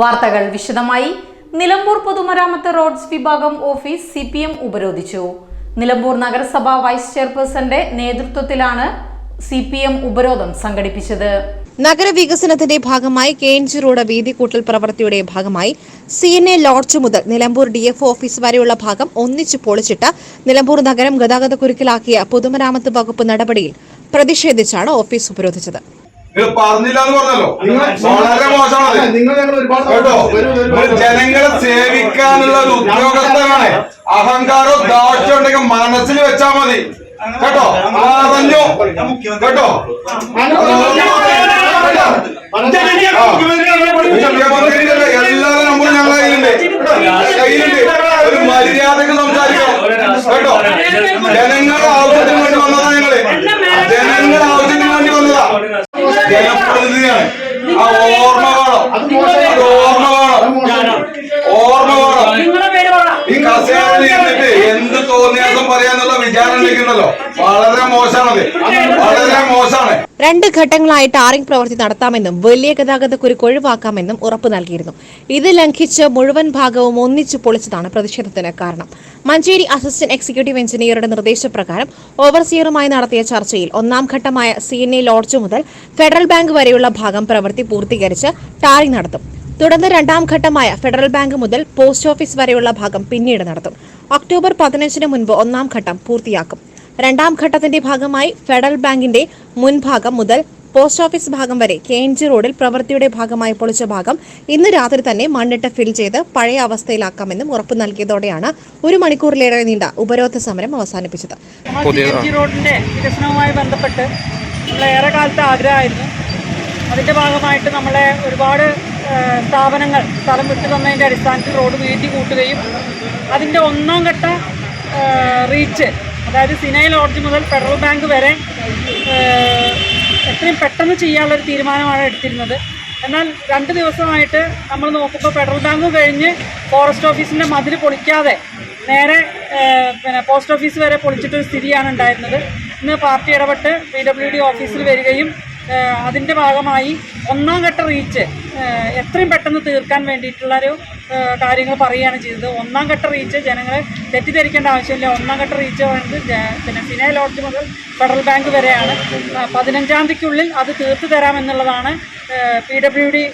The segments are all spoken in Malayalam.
വാർത്തകൾ വിശദമായി. നിലമ്പൂർ പൊതുമരാമത്ത് റോഡ്സ് വിഭാഗം ഓഫീസ് സി പി എം ഉപരോധിച്ചു. നിലമ്പൂർ നഗരസഭ വൈസ് ചെയർപേഴ്സന്റെ നേതൃത്വത്തിലാണ് സി പി എം ഉപരോധം സംഘടിപ്പിച്ചത്. നഗരവികസനത്തിന്റെ ഭാഗമായി കെ എൻ ജി റോഡ് പ്രവൃത്തിയുടെ ഭാഗമായി സി എൻ എ ലോഡ്ജ് മുതൽ നിലമ്പൂർ ഡി എഫ് ഓഫീസ് വരെയുള്ള ഭാഗം ഒന്നിച്ചു പൊളിച്ചിട്ട് നിലമ്പൂർ നഗരം ഗതാഗതക്കുരുക്കിലാക്കിയ പൊതുമരാമത്ത് വകുപ്പ് നടപടിയിൽ പ്രതിഷേധിച്ചാണ് ഓഫീസ് ഉപരോധിച്ചത്. നിങ്ങൾ പറഞ്ഞില്ല. എന്ന് പറഞ്ഞല്ലോ വളരെ മോശമാണ് നിങ്ങൾ ഞങ്ങൾ ഒരുപാട് കേട്ടോ. ജനങ്ങളെ സേവിക്കാനുള്ള ഒരു ഉദ്യോഗസ്ഥനാണ്. അഹങ്കാരോ ദാക്ഷ്യം ഉണ്ടെങ്കിൽ മനസ്സിൽ വെച്ചാ മതി. കേട്ടോ? പറഞ്ഞു കേട്ടോ? ആ. മുഖ്യമന്ത്രിയുടെ എല്ലാ ഈ കസേരയിൽ ഇരുന്നിട്ട് എന്ത് തോന്നിയാസം പറയാന്നുള്ള വിചാരം ലഭിക്കുന്നല്ലോ വളരെ മോശമാണത് വളരെ മോശമാണ്. രണ്ട് ഘട്ടങ്ങളായിട്ട് ടാറിംഗ് പ്രവൃത്തി നടത്താമെന്നും വലിയ ഗതാഗത കുരുക്ക് ഒഴിവാക്കാമെന്നും ഉറപ്പ് നൽകിയിരുന്നു. ഇത് ലംഘിച്ച് മുഴുവൻ ഭാഗവും ഒന്നിച്ചു പൊളിച്ചതാണ് പ്രതിഷേധത്തിന് കാരണം. മഞ്ചേരി അസിസ്റ്റന്റ് എക്സിക്യൂട്ടീവ് എഞ്ചിനീയറുടെ നിർദ്ദേശപ്രകാരം ഓവർസിയറുമായി നടത്തിയ ചർച്ചയിൽ ഒന്നാം ഘട്ടമായ സി എൻ എ ലോഡ്ജ് മുതൽ ഫെഡറൽ ബാങ്ക് വരെയുള്ള ഭാഗം പ്രവൃത്തി പൂർത്തീകരിച്ച് ടാറിംഗ് നടത്തും. തുടർന്ന് രണ്ടാം ഘട്ടമായ ഫെഡറൽ ബാങ്ക് മുതൽ പോസ്റ്റ് ഓഫീസ് വരെയുള്ള ഭാഗം പിന്നീട് നടത്തും. ഒക്ടോബർ പതിനഞ്ചിന് മുൻപ് ഒന്നാം ഘട്ടം പൂർത്തിയാക്കും. രണ്ടാം ഘട്ടത്തിന്റെ ഭാഗമായി ഫെഡറൽ ബാങ്കിന്റെ മുൻഭാഗം മുതൽ പോസ്റ്റ് ഓഫീസ് ഭാഗം വരെ കെ എൻ ജി റോഡിൽ പ്രവൃത്തിയുടെ ഭാഗമായി പൊളിച്ച ഭാഗം ഇന്ന് രാത്രി തന്നെ മണ്ണിട്ട് ഫിൽ ചെയ്ത് പഴയ അവസ്ഥയിലാക്കാമെന്നും ഉറപ്പു നൽകിയതോടെയാണ് ഒരു മണിക്കൂറിലേറെ നീണ്ട ഉപരോധ സമരം അവസാനിപ്പിച്ചത്. റോഡിന്റെ വികസനവുമായി ബന്ധപ്പെട്ട് ഏറെ കാലത്തെ ആഗ്രഹമായിരുന്നു. അതിന്റെ ഭാഗമായിട്ട് നമ്മളെ ഒരുപാട് സ്ഥാപനങ്ങൾ സ്ഥലം വിട്ടു തന്നതിന്റെ അടിസ്ഥാനത്തിൽ റോഡ് വീതി കൂട്ടുകയും അതിന്റെ ഒന്നാം ഘട്ട റീച്ച് അതായത് സിനൈ ലോഡ്ജ് മുതൽ ഫെഡറൽ ബാങ്ക് വരെ എത്രയും പെട്ടെന്ന് ചെയ്യാനുള്ളൊരു തീരുമാനമാണ് എടുത്തിരുന്നത്. എന്നാൽ രണ്ട് ദിവസമായിട്ട് നമ്മൾ നോക്കുമ്പോൾ ഫെഡറൽ ബാങ്ക് കഴിഞ്ഞ് ഫോറസ്റ്റ് ഓഫീസിന്റെ മതിൽ പൊളിക്കാതെ നേരെ പിന്നെ പോസ്റ്റ് ഓഫീസ് വരെ പൊളിച്ചിട്ടൊരു സ്ഥിതിയാണ് ഉണ്ടായിരുന്നത്. ഇന്ന് പാർട്ടി ഇടപെട്ട് പി ഡബ്ല്യു ഡി ഓഫീസിൽ വരികയും അതിന്റെ ഭാഗമായി ഒന്നാം ഘട്ട റീച്ച് എത്രയും പെട്ടെന്ന് തീർക്കാൻ വേണ്ടിയിട്ടുള്ളൊരു കാര്യങ്ങൾ പറയുകയാണ് ചെയ്തത്. ഒന്നാം ഘട്ട റീച്ച് ജനങ്ങളെ തെറ്റിദ്ധരിക്കേണ്ട ആവശ്യമില്ല. ഒന്നാം ഘട്ട റീച്ച് വേണ്ടത് പിന്നെ സിനെ ലോഡ്ജ് മുതൽ ഫെഡറൽ ബാങ്ക് വരെയാണ്. പതിനഞ്ചാം തീയതിക്കുള്ളിൽ അത് തീർത്തു തരാമെന്നുള്ളതാണ് പി ഡബ്ല്യു ഡി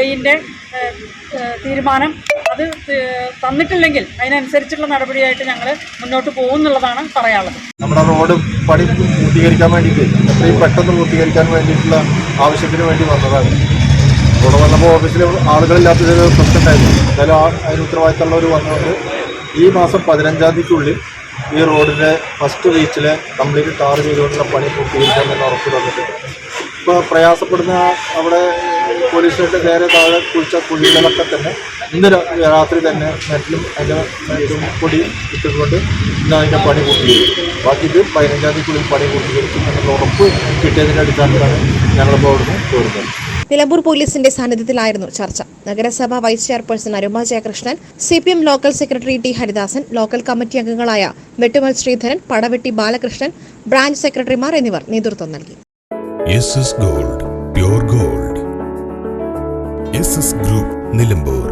എയിന്റെ തീരുമാനം. അത് തന്നിട്ടില്ലെങ്കിൽ അതിനനുസരിച്ചുള്ള നടപടിയായിട്ട് ഞങ്ങൾ മുന്നോട്ട് പോകുന്നുള്ളതാണ് പറയാനുള്ളത്. നമ്മുടെ റോഡ് പണി പൂർത്തീകരിക്കാൻ വേണ്ടിയിട്ട് എത്രയും പെട്ടെന്ന് പൂർത്തീകരിക്കാൻ വേണ്ടിയിട്ടുള്ള ആവശ്യത്തിന് വേണ്ടി വന്നതാണ്. ഇവിടെ വന്നപ്പോൾ ഓഫീസിൽ ആളുകളില്ലാത്തൊരു പ്രശ്നം ഉണ്ടായിരുന്നു എന്തായാലും ആ അതിന് ഉത്തരവാദിത്തമുള്ളവർ വന്നുകൊണ്ട് ഈ മാസം പതിനഞ്ചാം തീയതിക്കുള്ളിൽ ഈ റോഡിന്റെ ഫസ്റ്റ് വീച്ചിൽ കംപ്ലീറ്റ് ടാർ ചെയ്തുകൊണ്ടുള്ള പണി പൂർത്തീകരിക്കാമെന്ന് ഉറപ്പ് തന്നിട്ടുണ്ട്. ഇപ്പോൾ പ്രയാസപ്പെടുന്ന അവിടെ പോലീസ് സ്റ്റേഷൻ നേരെ താഴെ കുഴിച്ച കുഴികളൊക്കെ തന്നെ ഇന്ന് രാത്രി തന്നെ മെറ്റലും അതിന്റെ പൊടി ഇട്ടുകൊണ്ട് ഇന്ന് അതിന്റെ പണി പൂർത്തീകരിക്കും. ബാക്കി ഇത് പതിനഞ്ചാം തീയതിക്കുള്ളിൽ പണി പൂർത്തീകരിക്കും എന്നുള്ള ഉറപ്പ് കിട്ടിയതിന്റെ അടിസ്ഥാനത്തിലാണ് ഞങ്ങളിപ്പോൾ അവിടുന്ന് ചോദിക്കുന്നത് നിലമ്പൂർ പോലീസിന്റെ സാന്നിധ്യത്തിലായിരുന്നു ചർച്ച. നഗരസഭ vice chairperson Aruma Jayakrishnan C P M local secretary T Haridasan local committee അംഗങ്ങളായ വെട്ടുമൽ ശ്രീധരൻ പടവെട്ടി ബാലകൃഷ്ണൻ ബ്രാഞ്ച് സെക്രട്ടറിമാർ എന്നിവർ നേതൃത്വം നൽകി. Gold gold. ഗ്രൂപ്പ് നിലമ്പൂർ.